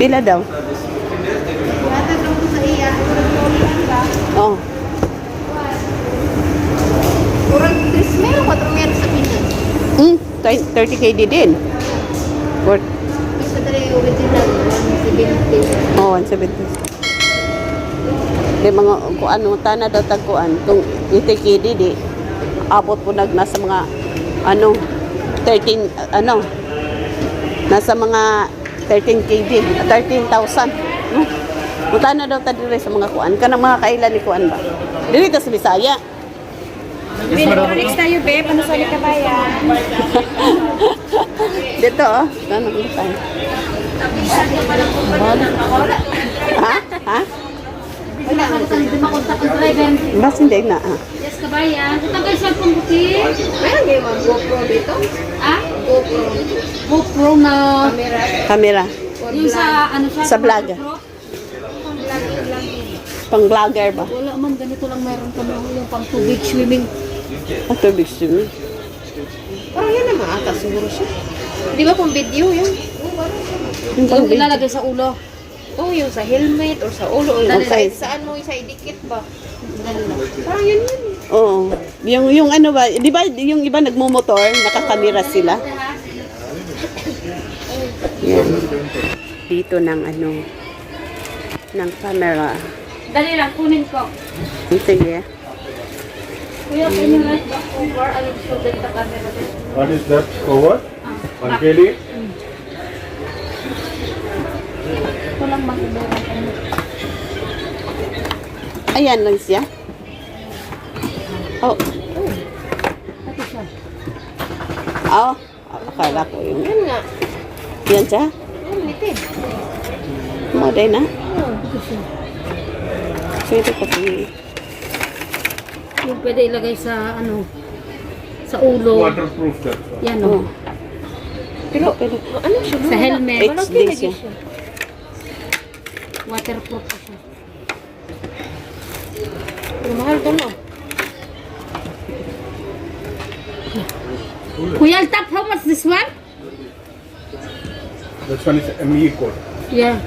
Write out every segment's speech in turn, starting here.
Pila daw? Oh. Kurang 3 mil, 4 mil sa Pinas. Hmm, 30 KD din. For, Basta talaga yung original, 170. oh, 170. Di mga kuan mo tana daw tagkuan kung 80 KD di abot po nag nasa mga ano 13 ano nasa mga 13 KD 13,000 no? Mutana daw ta dire sa mga kuan kanang mga kailan ni kuan ba dili ta sa Bisaya Next tayo, babe. Ano sa kabayan? dito oh tanong mo tayo ha ha Wala, ano sa hindi makontak ang driver. Bas hindi na ah. Yes, kabayan. Kayo sa pong buti. Meron kayo mga GoPro dito? Ah? GoPro. GoPro na... Camera. Camera Yung sa ano siya? Sa vlog. pang vlogger ba Wala man, ganito lang meron kami. Yung pang tubig swimming. ang tubig swimming Parang yan naman ata siguro siya. Di ba kung video yun? yung pang Yung ilalagay sa ulo. Oo, yung sa helmet or sa ulo. Or kahit saan mo isa idikit ba? Parang yun yun. Oo. Yung, yung ano ba, di ba yung iba nagmumotor, nakakamera sila? Yan. Dito ng ano, ng camera. Dali lang, kunin ko. Sige. Kuya, can you write back over? I will show the camera. What is that cover? One KD? Ito lang mag-ibera. Ayan lang siya. Oh. Oh. Akala ko yung... Yan nga. Yan siya. Yan, litid. Modern na. Pwede kasi. Yung pwede ilagay sa ano, sa ulo. Waterproof that. Yan Oh. o. Pero, pero, Ano siya? Sa helmet. HD siya. Waterproof siya. Pero mahal to no. Kuya Altap, how much this one? This one is ME code. Yeah.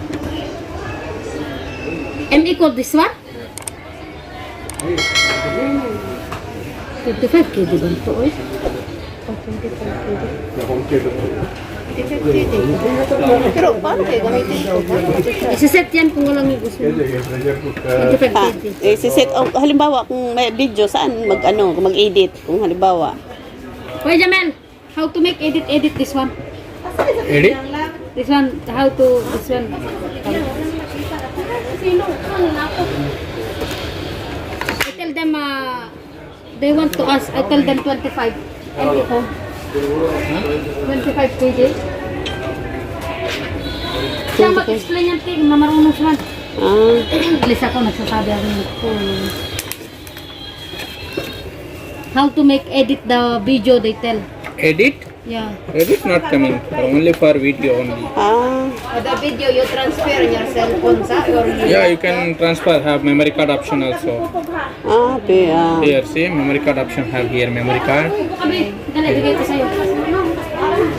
M equal this one? 25 kg ba ito eh? The home theater. Pero paano kayo gamitin ito? Isiset yan kung walang gusto mo. Yes, yes, pressure cooker. 25 ah, kg. eh, si set, oh, halimbawa, kung may video, saan mag, ano, mag-edit? Kung halimbawa. Kuya Jamel, how to make edit edit this one? Edit? This one, how to, this one. I tell them, uh, they want to ask, I tell them 25. And ito, 25 kg. Siya mag-explain yan, Ting, na marunong siya. Ah, English ako, nagsasabi ako ng How to make edit the video, they tell. Edit? Yeah. Edit not coming. For only for video only. ah, For the video you transfer in your cell phone sa or Yeah, you can transfer. Have memory card option also. ah, pe, ah. Here, see memory card option. Have here memory card. Kami, dali, bigay ko sa'yo.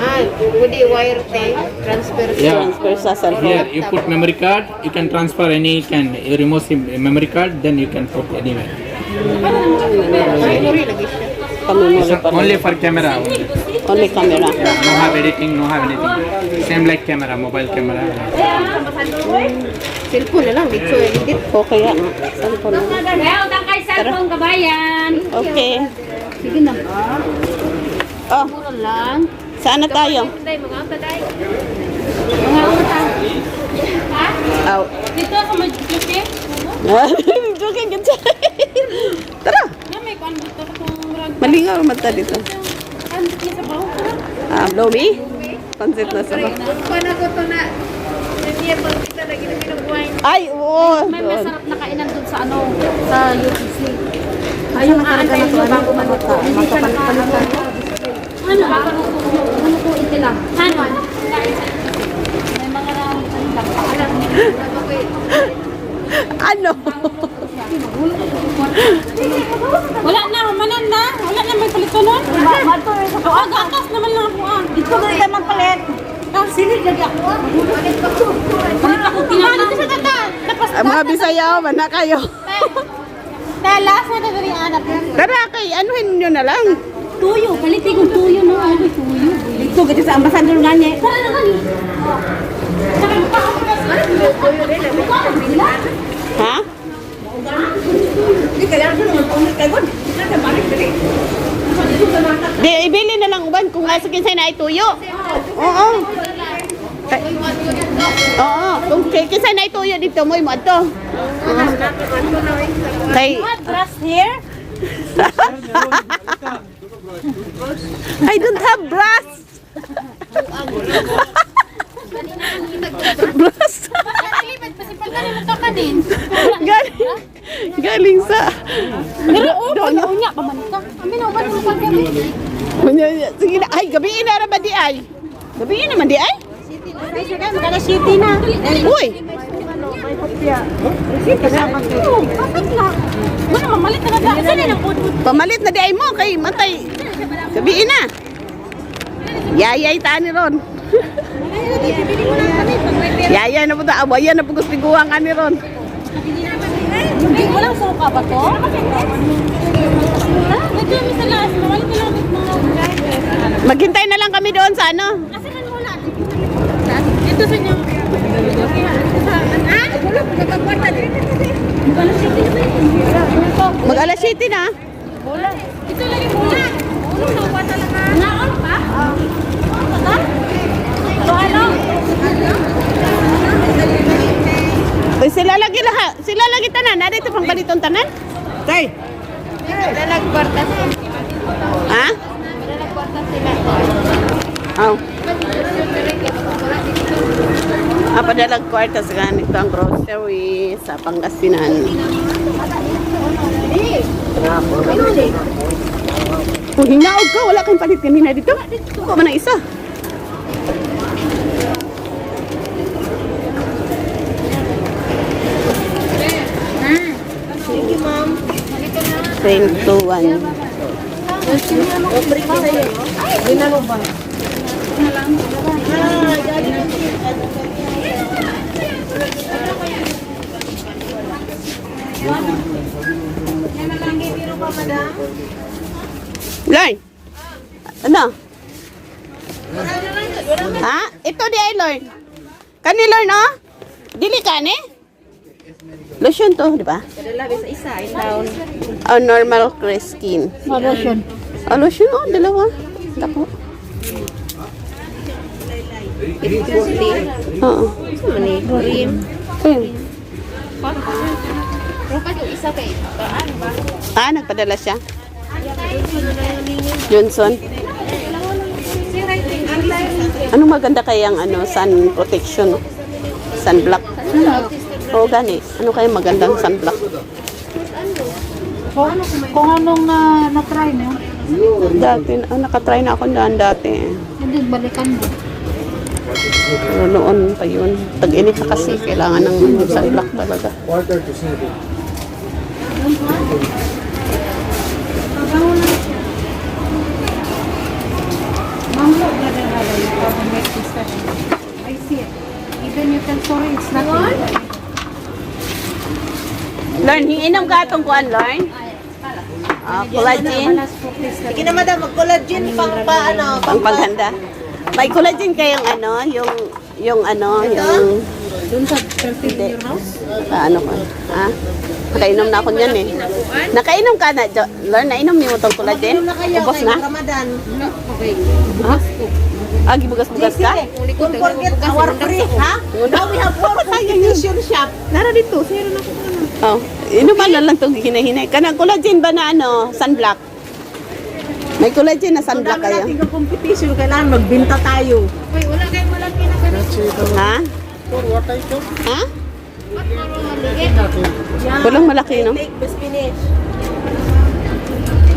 Ah, pwede wire thing, transfer Yeah. Transfer sa Here you put memory card. You can transfer any. Can you remove memory card? Then you can put anywhere. Memory rin. only for camera. Only. Only camera. No have editing. No have anything. Same like camera, mobile camera. Cellphone na lang, dito edit. O kaya, nga, cellphone na. Kaya utang kay cellphone, kabayan. Okay. Sige na. Oh, Mura lang. saan na tayo? Mga ata, day. Mga ata. Ha? Dito ako mag-duty. Joking ka dyan. Tara, Na may kwan dito kung rag. malingaw naman ta dito. Ano niya sa baho? Ah, blowy? Pansit na sa Paano ko to na? Hindi pa kita lagi na pinubuhay. Ay, oo. May masarap na kainan dun sa ano, sa UTC. Ay, yung aantayin nyo bago maluto. Hindi siya nakaano. Ano? Bago maluto. Malutuin sila. Ano? May mga ano lang. Alam niyo. Ano? Wala na, manan na. Wala na may palito nun. O, agakas naman lang ako ah. Dito na ito magpalit. Ah, Silid lagi ako ah. Balik ako. Tinanong. Ano sa tata? Ang mga Bisaya, mana kayo. Tala, sa na rin anak. Tara kay, anuhin nyo na lang. Tuyo, palit kong tuyo no. Ay, tuyo. Dito gito sa ambasador nga niya. Tara na gani. Ha? Di, ibili na lang kung nasa kinsay na ituyo. Oo. Kay, oo, kung kay kinsay na ituyo dito mo, mo ato. Kay, Trust here? I don't have to kanin. galing, galing sa... Pero oh, unya pa man ka. Amin na, ba't mo pagkali? Sige na, ay, gabiin na naman di ay. Gabiin naman di ay. Magkala city na. Uy, mamalit na na pamalit na di ay mo kay matay. Gabiin na. Yayay tani ron. Yaya na po ta, awayan na po gusto guwang ani ron. Walang suka ba to? Lagyan mo sa last. Mamalit na lang mga Maghintay na lang kami doon sa ano. Kasi man wala. Ito sa inyo. Na? Mag alas 7 na. Wala. Ito lagi muna. Ulo sa kwarta lang ha. Naon pa? Ito ano? Sila lagi lahat. Sila lagi tanan. Nari ito pang balitong tanan. Tay. Nalagkwarta sila. Ha? Nalagkwarta sila. Oh. Ah, padalag kwarta sa ganito ang grocery sa Pangasinan. Kung hinaog ka, wala kang palit kanina dito. Kuha man ang isa. Thank to one. Lorn. Ano? Ha? Ito di ay Lorn. Kani Lorn, oh? Dili ka ni? Lotion to, di ba? Oh, normal clear skin. Lotion. Oh, lotion, oh, dalawa. Tapo. Oo. Cream. Ayun. Rupa yung isa kay. Ano ba? Ah, nagpadala siya. Johnson. Anong maganda kayang ano, sun protection? Sunblock. Oo, gani. Ano kaya magandang sunblock? Kung, kung anong na, na-try mo, Dati, ah, nakatry na ako daan dati. hindi balikan mo. Pero noon pa yun. Tag-init na kasi, kailangan ng sunblock talaga. Quarter to seven. Hinginom ka itong kuhan, Learn? Ah, collagen. Sige na madam, mag-collagen pang pa ano, Pang paghanda. May collagen kayong ano, yung, yung ano, yung... Doon sa perfume in your house? Ah, ano ko? Ha? Nakainom na ako niyan eh. Nakainom ka na, Jo- Learn, nainom niyo itong collagen? kayo Ubos na? Ramadan. Okay. Ha? Ah, gibugas-bugas ka? Don't forget our free, ha? Now we have four competition shop. Nara dito, zero na ko Oh, inuman na lang itong hinahinay. Kanang collagen ba na ano, sunblock? May collagen na Ang sunblock dami kayo. natin ng competition, kailangan magbinta tayo. Wait, wala kayo malaki na ganun. Ha? What I told Ha? Walang malaki, no? Take the spinach.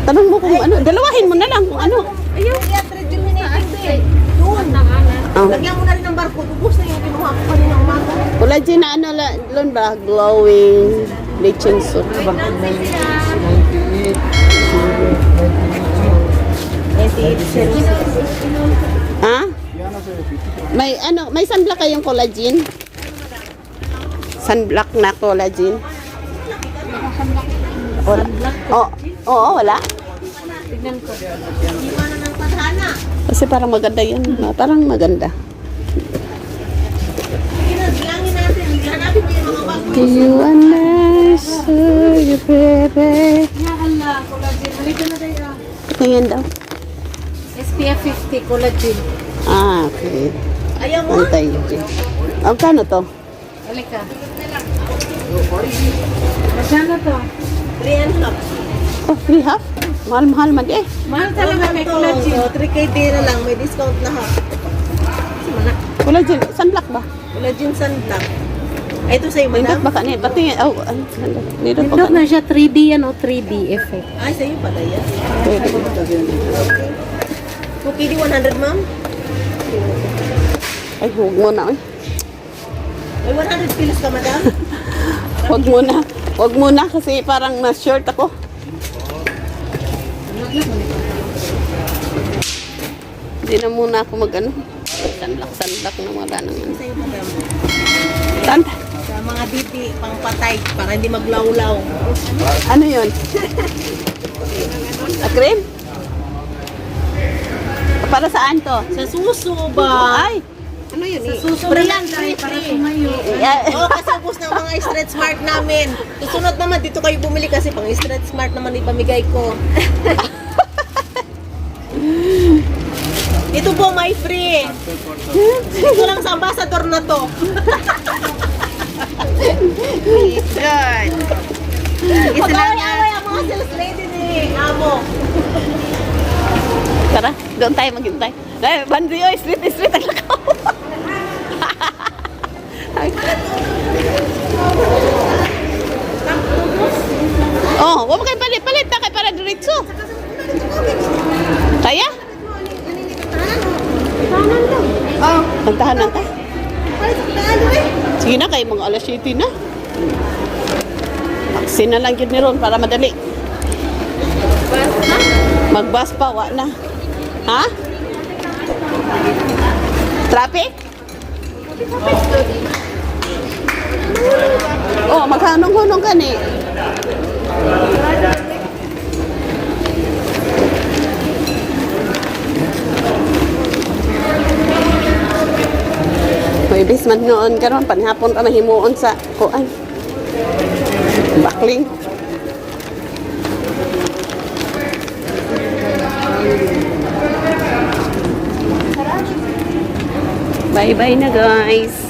Tanong mo kung ano. Dalawahin mo na lang kung ano. Ayun. Doon. Oh. Lagyan mo na rin ng barcode. Ubus na yung kinuha ko kanina umaga. Collagen na ano, la- Lon ba? Glowing lechon soup. Ba? 98 cents. Ha? May ano, may sunblock kayong collagen? Sunblock na collagen? Wala. Oo, oo, wala. Tignan ko. Kasi parang maganda ma- Parang maganda. Bilangin baby. Ya Allah, collagen. Halika na tayo. Tingin daw. SPF 50 collagen. Ah, okay. Ayaw mo? Antay yun. Ang kano to? Halika. Magkano to? 3 and half. Oh, free half? Mahal-mahal man eh. Mahal talaga may Ito, collagen. so 3K din na lang, may discount na half. Collagen, sunblock ba? Collagen sunblock. Ay, ito sa'yo, Nindot madam. ba ka niya? Pati, oh, ano, nindot pa Nindot na siya 3D yan o 3D effect. Ay, sa'yo pala yan. Okay, di 100, ma'am? Ay, huwag mo na. Eh. May 100 kilos ka, madam? Huwag mo na. Huwag mo na kasi parang na-short ako. Hindi na muna ako mag-ano. Sanlak-sanlak na wala nang ano. Saan? Sa mga dipi, pang patay, para hindi maglawlaw. Ano yun? A cream? Para saan to? Sa suso ba? Ay! Ano yun eh? Suso na yan, lang para free. sumayo. Yeah. Oo, kasi ubos ng mga stretch mark namin. Susunod naman, dito kayo bumili kasi pang stretch mark naman ipamigay ko. Ito po, my free. Ito lang sa ambassador na to. Good. Pag-away-away ang mga sales lady ni Amo. Tara, doon tayo maghintay. Ay, Bandri, oy, street, street ang lakaw. Ay. oh, huwag mo kayo palit, palit na kayo para diretso. Kaya? Oh, Kantahan lang ta. palit sa taalo eh. Sige na, kayo mga alas 7 na. Taxi na lang yun ni Ron para madali. Magbus pa, wa na. Ha? Traffic? Oh, maghanong-hunong ka ni. May basement noon karon panhapon pa mahimuon sa kuan. Bakling. Bye-bye na guys.